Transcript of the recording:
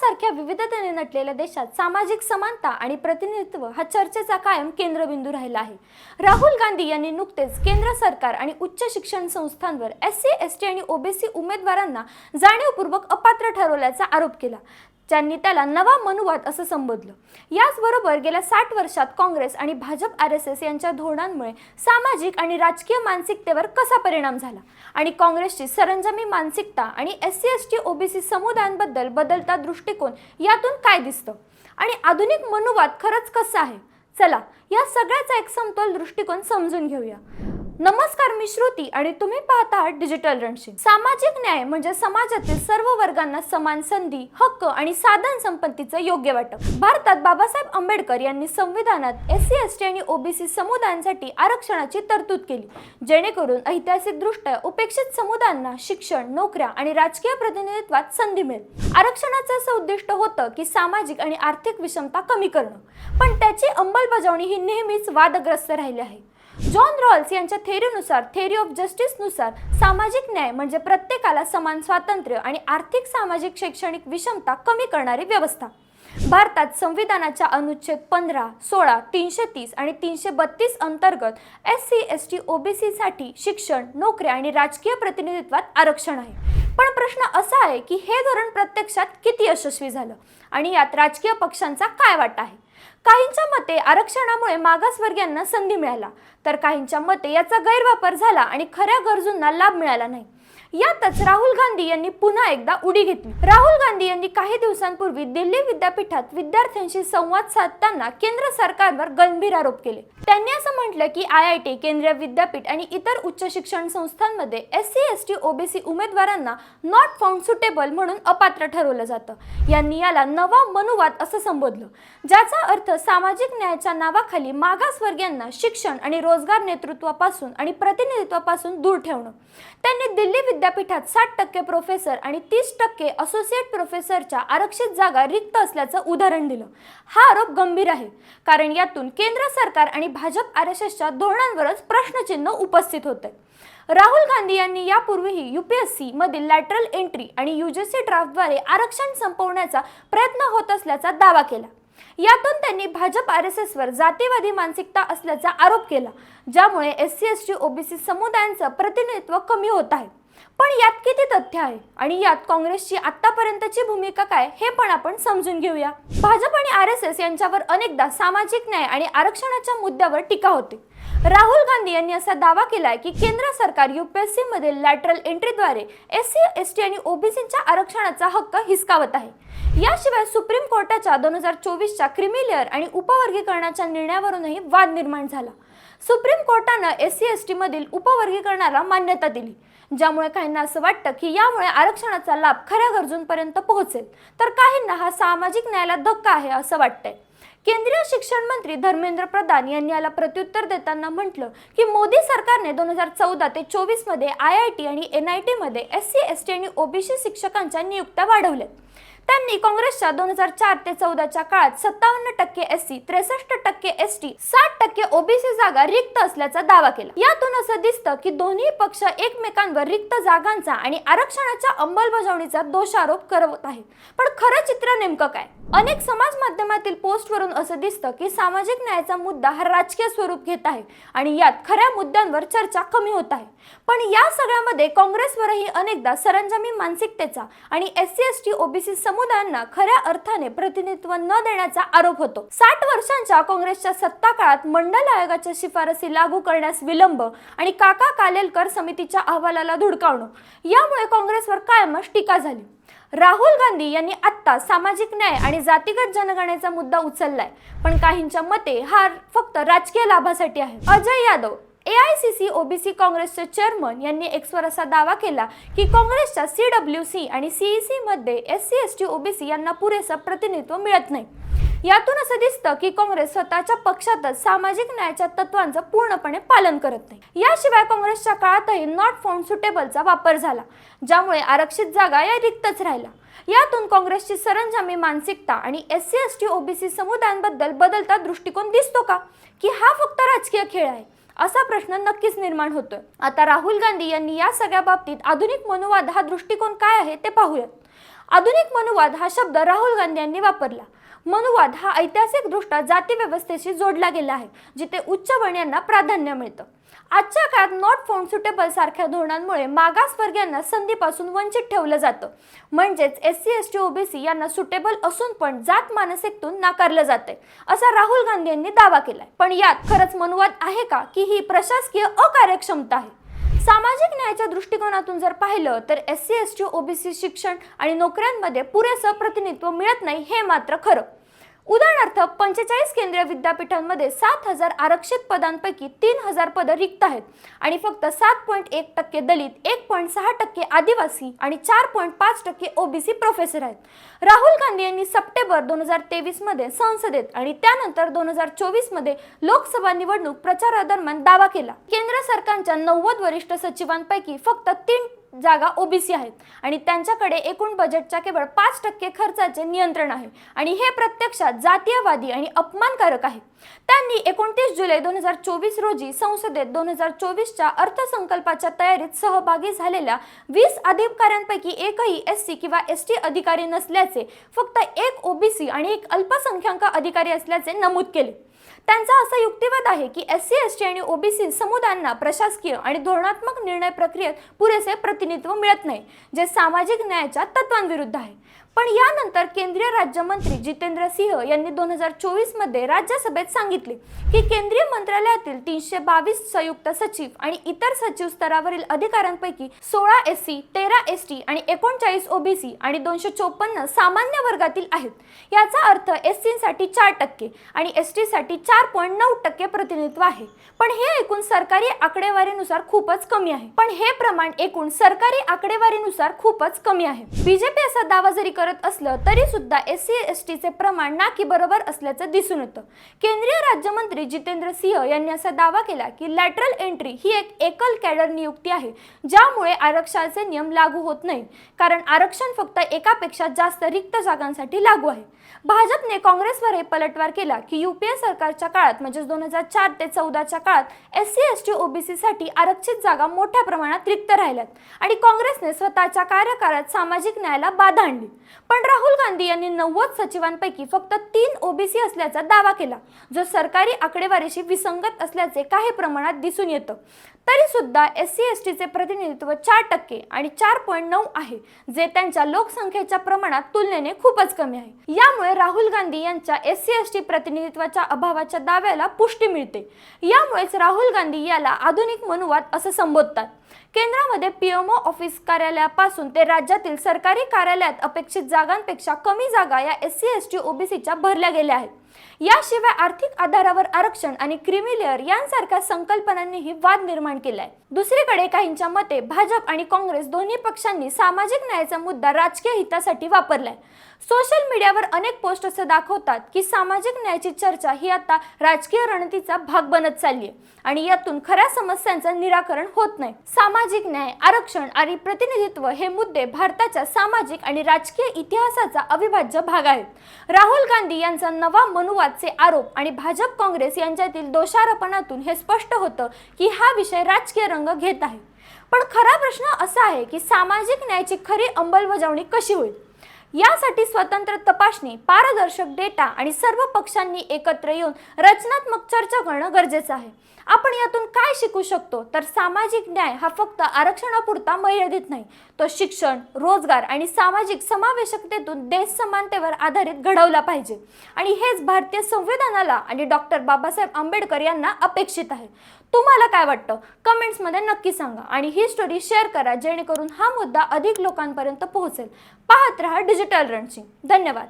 भारतासारख्या विविधतेने नटलेल्या देशात सामाजिक समानता आणि प्रतिनिधित्व हा चर्चेचा कायम केंद्रबिंदू राहिला आहे. राहुल गांधी यांनी नुकतेच केंद्र सरकार आणि उच्च शिक्षण संस्थांवर एस सी एस टी आणि ओबीसी उमेदवारांना जाणीवपूर्वक अपात्र ठरवल्याचा आरोप केला. ज्यांनी त्याला नवा मनुवाद असं संबोधलं. याचबरोबर गेल्या साठ वर्षात काँग्रेस आणि भाजप आर एस एस यांच्या धोरणांमुळे सामाजिक आणि राजकीय मानसिकतेवर कसा परिणाम झाला? आणि काँग्रेसची सरंजामी मानसिकता आणि S C S T OBC समुदायांबद्दल बदलता दृष्टिकोन यातून काय दिसतं? आणि आधुनिक मनुवाद खरंच कसा आहे? चला या सगळ्याचा एक समतोल दृष्टिकोन समजून घेऊया. नमस्कार मी श्रुती आणि तुम्ही पाहत आहात डिजिटल रणशी सामाजिक न्याय म्हणजे समाजातील सर्व वर्गांना समान संधी हक्क आणि साधन संपत्तीचं योग्य वाटप. भारतात बाबासाहेब आंबेडकर यांनी संविधानात एस सी एस टी आणि ओबीसी समुदायांसाठी आरक्षणाची तरतूद केली. जेणेकरून ऐतिहासिकदृष्ट्या उपेक्षित समुदायांना शिक्षण नोकऱ्या आणि राजकीय प्रतिनिधित्वात संधी मिळेल. आरक्षणाचं असं उद्दिष्ट होतं की सामाजिक आणि आर्थिक विषमता कमी करणं. पण त्याची अंमलबजावणी ही नेहमीच वादग्रस्त राहिली आहे. जॉन रॉल्स यांच्या थेरीनुसार थेरी ऑफ जस्टिसनुसार सामाजिक न्याय म्हणजे प्रत्येकाला समान स्वातंत्र्य आणि आर्थिक सामाजिक शैक्षणिक विषमता कमी करणारी व्यवस्था. भारतात संविधानाच्या अनुच्छेद पंधरा सोळा तीनशे तीस आणि तीनशे बत्तीस अंतर्गत एस सी एस टी ओबीसीसाठी शिक्षण नोकऱ्या आणि राजकीय प्रतिनिधित्वात आरक्षण आहे. पण प्रश्न असा आहे की हे धोरण प्रत्यक्षात किती यशस्वी झालं आणि यात राजकीय पक्षांचा काय वाटा आहे? काहींच्या मते आरक्षणामुळे मागासवर्गीयांना संधी मिळाला. तर काहींच्या मते याचा गैरवापर झाला आणि खऱ्या गरजूंना लाभ मिळाला नाही. यातच राहुल गांधी यांनी पुन्हा एकदा उडी घेतली. राहुल गांधी यांनी काही दिवसांपूर्वी दिल्ली विद्यापीठात विद्यार्थ्यांशी संवाद साधताना केंद्र सरकारवर गंभीर आरोप केले. त्यांनी असं म्हटलं की आय आय टी केंद्रीय विद्यापीठ आणि इतर उच्च शिक्षण संस्थांमध्ये S C S T OBC उमेदवारांना नॉट फाउंड सुटेबल म्हणून अपात्र ठरवलं जातं. यांनी याला नवा मनुवाद असं संबोधलं. ज्याचा अर्थ सामाजिक न्यायाच्या नावाखाली मागासवर्गीयांना शिक्षण आणि रोजगार नेतृत्वापासून आणि प्रतिनिधित्वापासून दूर ठेवणं. त्यांनी दिल्ली विद्यापीठात साठ टक्के प्रोफेसर आणि तीस टक्के असोसिएट प्रोफेसरच्या आरक्षित जागा रिक्त असल्याचं उदाहरण दिलं. हा आरोप गंभीर आहे. कारण यातून केंद्र सरकार आणि भाजप आर एस एसच्या धोरणांवरच प्रश्नचिन्ह उपस्थित होते. राहुल गांधी यांनी यापूर्वीही युपीएससी मधील लॅटरल एंट्री आणि यू जेसी ड्राफ्टद्वारे आरक्षण संपवण्याचा प्रयत्न होत असल्याचा दावा केला. यातून त्यांनी भाजप आर एस एसवर जातीवादी मानसिकता असल्याचा आरोप केला ज्यामुळे S C S T OBC समुदायांचं प्रतिनिधित्व कमी होत आहे. पण यात किती तथ्य आहे? आणि यात काँग्रेसची आतापर्यंतची भूमिका काय? हे पण आपण समजून घेऊया. भाजप आणि आर एस एस यांच्यावर अनेकदा सामाजिक न्याय आणि आरक्षणाच्या मुद्द्यावर टीका होते. राहुल गांधी यांनी असा दावा केलाय की केंद्र सरकार युपीएससी मधील लॅटरल एंट्रीद्वारे एस सी एस टी आणि ओबीसीच्या आरक्षणाचा हक्क हिसकावत आहे. याशिवाय सुप्रीम कोर्टाच्या दोन हजार चोवीसच्या क्रिमिलेअर आणि उपवर्गीकरणाच्या निर्णयावरूनही वाद निर्माण झाला. सुप्रीम कोर्टानं एस सी एस टी मधील उपवर्गीकरणाला मान्यता दिली. ज्यामुळे काहींना असं वाटतं की यामुळे आरक्षणाचा लाभ खऱ्या गरजूंपर्यंत पोहोचेल. तर काहींना हा सामाजिक न्यायाला धक्का आहे असं वाटतंय. केंद्रीय शिक्षण मंत्री धर्मेंद्र प्रधान यांनी याला प्रत्युत्तर देताना म्हटलं की मोदी सरकारने दोन हजार चौदा ते चोवीसमध्ये आय आय टी आणि एन आय टीमध्ये एस सी एस टी आणि ओबीसी शिक्षकांच्या नियुक्त्या वाढवल्यात. त्यांनी काँग्रेसच्या दोन हजार चार ते चौदाच्या काळात सत्तावन्न टक्के एस सी त्रेसष्ट टक्के एस टी साठ टक्के ओबीसी जागा रिक्त असल्याचा दावा केला. यातून असं दिसतं की दोन्ही पक्ष एकमेकांवर रिक्त जागांचा आणि आरक्षणाच्या अंमलबजावणीचा दोषारोप करत आहेत. पण खरं चित्र नेमकं काय? अनेक समाज माध्यमातील पोस्टवरून असं दिसतं की सामाजिक न्यायाचा मुद्दा हा राजकीय स्वरूप घेत आहे आणि यात खऱ्या मुद्द्यांवर चर्चा कमी होत आहे. पण या सगळ्यामध्ये काँग्रेसवरही अनेकदा सरंजामी मानसिकतेचा आणि S C S T OBC समुदायांना खऱ्या अर्थाने प्रतिनिधित्व न देण्याचा आरोप होतो. साठ वर्षांच्या काँग्रेसच्या सत्ता काळात मंडल आयोगाच्या शिफारसी लागू करण्यास विलंब आणि काका कालेलकर समितीच्या अहवालाला धुडकावणं यामुळे काँग्रेसवर कायमच टीका झाली. राहुल गांधी यांनी आत्ता सामाजिक न्याय आणि जातीगत जनगणनेचा मुद्दा उचललाय. पण काहींच्या मते हा फक्त राजकीय लाभासाठी आहे. Ajay Yadav A I C C OBC काँग्रेसचे चेअरमन यांनी एक्सवर असा दावा केला की काँग्रेसच्या सी डब्ल्यू सी आणि सीईसी मध्ये S C S T OBC यांना पुरेसं प्रतिनिधित्व मिळत नाही. यातून असं दिसतं की काँग्रेस स्वतःच्या पक्षातच सामाजिक न्यायाच्या तत्वांचं पूर्णपणे पालन करत नाही. याशिवाय काँग्रेसच्या काळातही नॉट फाउंड सुटेबलचा वापर झाला ज्यामुळे आरक्षित जागा या रिक्तच राहिल्या. यातून काँग्रेसची सरंजामी मानसिकता आणि S C S T OBC समुदायांबद्दल बदलता दृष्टिकोन दिसतो का? की हा फक्त राजकीय खेळ आहे असा प्रश्न नक्कीच निर्माण होतोय. आता राहुल गांधी यांनी या सगळ्या बाबतीत आधुनिक मनुवाद हा दृष्टिकोन काय आहे ते पाहूयात. आधुनिक मनुवाद हा शब्द राहुल गांधी यांनी वापरला. मनुवाद हा ऐतिहासिकदृष्ट्या जाती व्यवस्थेशी जोडला गेला आहे जिथे उच्च वर्णीयांना प्राधान्य मिळतं. आजच्या काळात नॉट फाउंड सुटेबल सारख्या धोरणांमुळे मागासवर्गीयांना संधीपासून वंचित ठेवलं जातं. म्हणजेच S C S T OBC यांना सुटेबल असून पण जात मानसिकतून नाकारलं जाते असा राहुल गांधी यांनी दावा केलाय. पण यात खरंच मनुवाद आहे का की ही प्रशासकीय अकार्यक्षमता आहे? सामाजिक न्यायाच्या दृष्टिकोनातून जर पाहिलं तर S C S T OBC शिक्षण आणि नोकऱ्यांमध्ये पुरेसं प्रतिनिधित्व मिळत नाही हे मात्र खरं. उदाहरणार्थ पंचेचाळीस केंद्रीय विद्यापीठांमध्ये सात हजार आरक्षित पदांपैकी तीन हजार पदं रिक्त आहेत आणि फक्त सात पॉईंट एक टक्के दलित एक पॉईंट सहा टक्के आदिवासी आणि चार पॉईंट पाच टक्के ओबीसी प्रोफेसर आहेत. राहुल गांधी यांनी सप्टेंबर दोन हजार तेवीसमध्ये संसदेत आणि त्यानंतर दोन हजार चोवीसमध्ये लोकसभा निवडणूक प्रचारादरम्यान दावा केला. केंद्र सरकारच्या नव्वद वरिष्ठ सचिवांपैकी फक्त तीन जागा ओबीसी आहेत. आणि त्यांच्याकडे एकूण बजेटच्या केवळ पाच टक्के खर्चाचे नियंत्रण आहे. आणि हे प्रत्यक्षात जातीयवादी आणि अपमानकारक आहे. त्यांनी एकोणतीस जुलै दोन हजार चोवीस रोजी संसदेत दोन हजार चोवीसच्या अर्थसंकल्पाच्या तयारीत सहभागी झालेल्या वीस अधिकाऱ्यांपैकी एकही एस सी किंवा एस टी अधिकारी नसल्याचे फक्त एक ओबीसी आणि एक अल्पसंख्याक अधिकारी असल्याचे नमूद केले. त्यांचा असा युक्तिवाद आहे की एस सी एस टी आणि ओबीसी समुदायांना प्रशासकीय आणि धोरणात्मक निर्णय प्रक्रियेत पुरेसे प्रतिनिधित्व मिळत नाही जे सामाजिक न्यायाच्या तत्वांविरुद्ध आहे. पण यानंतर केंद्रीय राज्यमंत्री जितेंद्र सिंह यांनी दोन हजार चोवीसमध्ये राज्यसभेत सांगितले की केंद्रीय मंत्रालयातील तीनशे बावीस संयुक्त सचिव आणि इतर सचिव स्तरावरील अधिकाऱ्यांपैकी सोळा एस सी तेरा एस टी आणि एकोणचाळीस ओबीसी आणि दोनशे चोपन्न सामान्य वर्गातील आहेत. याचा अर्थ एस सीसाठी चार टक्के आणि एस टीसाठी चार पॉईंट नऊ टक्के प्रतिनिधित्व आहे. पण हे एकूण सरकारी आकडेवारीनुसार खूपच कमी आहे. पण हे प्रमाण एकूण सरकारी आकडेवारीनुसार खूपच कमी आहे. बीजेपी असा दावा जरी करत असलं तरी सुद्धा एस सी एस टीचे प्रमाण ना की बरोबर असल्याचं दिसून येतं. केंद्रीय राज्यमंत्री जितेंद्र सिंह यांनी असा दावा केला की लॅटरल एंट्री ही एक एकल कॅडर नियुक्ती आहे ज्यामुळे आरक्षणाचे नियम लागू होत नाही. कारण आरक्षण फक्त एकापेक्षा जास्त रिक्त जागांसाठी लागू आहे. भाजपने काँग्रेसवर हे पलटवार केला की युपीए सरकारच्या काळात म्हणजेच दोन हजार चार ते चौदाच्या काळात S C S T OBC साठी आरक्षित जागा मोठ्या प्रमाणात रिक्त राहिल्यात आणि काँग्रेसने स्वतःच्या कार्यकाळात सामाजिक न्यायाला बाधा आणली. पण राहुल गांधी यांनी नव्वद सचिवांपैकी फक्त तीन ओबीसी असल्याचा दावा केला जो सरकारी आकडेवारीशी विसंगत असल्याचे काही प्रमाणात दिसून येतं. तरी सुद्धा एस सी एस टीचे प्रतिनिधित्व चार टक्के आणि चार पॉईंट नऊ आहे जे त्यांच्या लोकसंख्येच्या प्रमाणात तुलनेने खूपच कमी आहे. यामुळे राहुल गांधी यांच्या एस सी एस टी प्रतिनिधित्वाच्या अभावाच्या दाव्याला पुष्टी मिळते. यामुळेच राहुल गांधी याला आधुनिक मनुवाद असं संबोधतात. केंद्रामध्ये पीएमओ ऑफिस कार्यालयापासून ते राज्यातील सरकारी कार्यालयात अपेक्षित जागांपेक्षा कमी जागा या एस सी एस टी ओबीसीच्या भरल्या गेल्या आहेत. याशिवाय आर्थिक आधारावर आरक्षण आणि क्रिमिलेअर यांसारख्या संकल्पनांनीही वाद निर्माण केलाय. दुसरीकडे काहींच्या मते भाजप आणि काँग्रेस दोन्ही पक्षांनी सामाजिक न्यायाचा मुद्दा राजकीय हितासाठी वापरलाय. सोशल मीडियावर अनेक पोस्ट असं दाखवतात की सामाजिक न्यायाची चर्चा ही आता राजकीय रणनीतीचा भाग बनत चालली आहे आणि यातून खऱ्या समस्यांचं निराकरण होत नाही. सामाजिक न्याय आरक्षण आणि प्रतिनिधित्व हे मुद्दे भारताच्या सामाजिक आणि राजकीय इतिहासाचा अविभाज्य भाग आहेत. राहुल गांधी यांचा नवा मनुवादचे आरोप आणि भाजप काँग्रेस यांच्यातील दोषारोपणातून हे स्पष्ट होतं की हा विषय राजकीय रंग घेत आहे. पण खरा प्रश्न असा आहे की सामाजिक न्यायाची खरी अंमलबजावणी कशी होईल? यासाठी स्वतंत्र तपासणी पारदर्शक डेटा आणि सर्व पक्षांनी एकत्र येऊन रचनात्मक चर्चा करणं गरजेचं आहे. आपण यातून काय शिकू शकतो? तर सामाजिक न्याय हा फक्त आरक्षणापुरता मर्यादित नाही. तो शिक्षण रोजगार आणि सामाजिक समावेशकतेतून देश समानतेवर आधारित घडवला पाहिजे. आणि हेच भारतीय संविधानाला आणि डॉक्टर बाबासाहेब आंबेडकर यांना अपेक्षित आहे. तुम्हाला काय वाटतं? कमेंट्समध्ये नक्की सांगा आणि ही स्टोरी शेअर करा जेणेकरून हा मुद्दा अधिक लोकांपर्यंत पोहोचेल. पाहत रहा डिजिटल रणसिंग धन्यवाद.